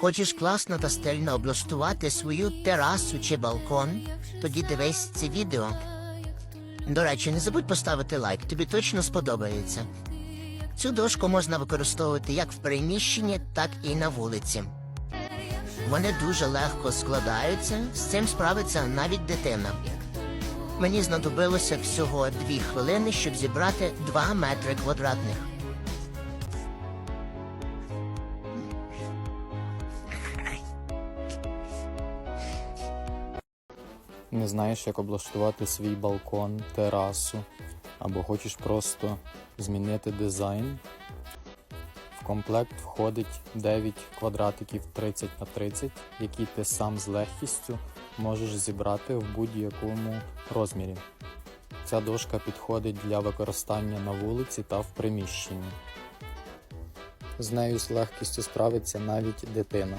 Хочеш класно та стильно облаштувати свою терасу чи балкон? Тоді дивись це відео. До речі, не забудь поставити лайк, тобі точно сподобається. Цю дошку можна використовувати як в приміщенні, так і на вулиці. Вони дуже легко складаються, з цим справиться навіть дитина. Мені знадобилося всього дві хвилини, щоб зібрати 2 метри квадратних. Не знаєш, як облаштувати свій балкон, терасу, або хочеш просто змінити дизайн. В комплект входить 9 квадратиків 30 на 30, які ти сам з легкістю можеш зібрати в будь-якому розмірі. Ця дошка підходить для використання на вулиці та в приміщенні. З нею з легкістю справиться навіть дитина.